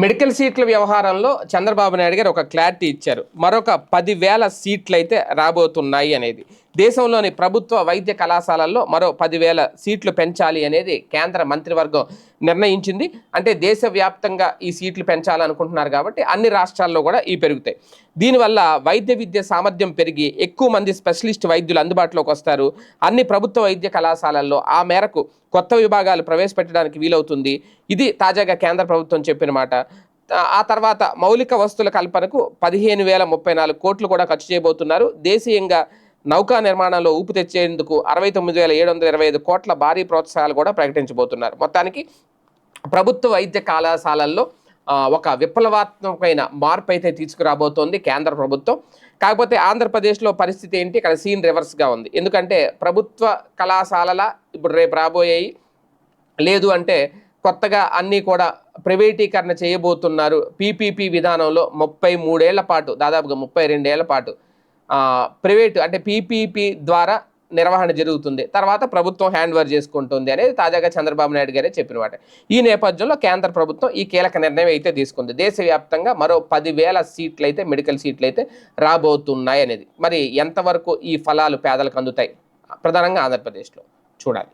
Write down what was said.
Medical సీట్ల వ్యవహారంలో చంద్రబాబు నాయుడు గారు ఒక క్లారిటీ ఇచ్చారు. మరొక పదివేల సీట్లు అయితే రాబోతున్నాయి అనేది. దేశంలోని ప్రభుత్వ వైద్య కళాశాలల్లో మరో పదివేల సీట్లు పెంచాలి అనేది కేంద్ర మంత్రివర్గం నిర్ణయించింది. అంటే దేశవ్యాప్తంగా ఈ సీట్లు పెంచాలనుకుంటున్నారు కాబట్టి అన్ని రాష్ట్రాల్లో కూడా ఈ పెరుగుతాయి. దీనివల్ల వైద్య విద్య సామర్థ్యం పెరిగి ఎక్కువ మంది స్పెషలిస్ట్ వైద్యులు అందుబాటులోకి వస్తారు. అన్ని ప్రభుత్వ వైద్య కళాశాలల్లో ఆ మేరకు కొత్త విభాగాలు ప్రవేశపెట్టడానికి వీలవుతుంది. ఇది తాజాగా కేంద్ర ప్రభుత్వం చెప్పిన మాట. ఆ తర్వాత మౌలిక వస్తువుల కల్పనకు పదిహేను వేల ముప్పై నాలుగు కోట్లు కూడా ఖర్చు చేయబోతున్నారు. దేశీయంగా నౌకా నిర్మాణంలో ఊపు తెచ్చేందుకు అరవై తొమ్మిది వేల ఏడు వందల ఇరవై ఐదు కోట్ల భారీ ప్రోత్సాహాలు కూడా ప్రకటించబోతున్నారు. మొత్తానికి ప్రభుత్వ వైద్య కళాశాలల్లో ఒక విప్లవాత్మకమైన మార్పు అయితే తీసుకురాబోతోంది కేంద్ర ప్రభుత్వం. కాకపోతే ఆంధ్రప్రదేశ్లో పరిస్థితి ఏంటి? ఇక్కడ సీన్ రివర్స్గా ఉంది. ఎందుకంటే ప్రభుత్వ కళాశాలల ఇప్పుడు రేపు రాబోయేవి లేదు అంటే కొత్తగా అన్నీ కూడా ప్రైవేటీకరణ చేయబోతున్నారు. పీపీపీ విధానంలో ముప్పై మూడేళ్ళ పాటు దాదాపుగా ముప్పై రెండేళ్ళ పాటు ప్రైవేటు అంటే పీపీపీ ద్వారా నిర్వహణ జరుగుతుంది. తర్వాత ప్రభుత్వం హ్యాండ్ ఓవర్ చేసుకుంటుంది అనేది తాజాగా చంద్రబాబు నాయుడు గారే చెప్పిన మాట ఈ నేపథ్యంలో కేంద్ర ప్రభుత్వం ఈ కీలక నిర్ణయం అయితే తీసుకుంది. దేశవ్యాప్తంగా మరో పదివేల సీట్లు అయితే మెడికల్ సీట్లు అయితే రాబోతున్నాయి అనేది మరి ఎంతవరకు ఈ ఫలాలు పేదలకు అందుతాయి? ప్రధానంగా ఆంధ్రప్రదేశ్లో. చూడాలి.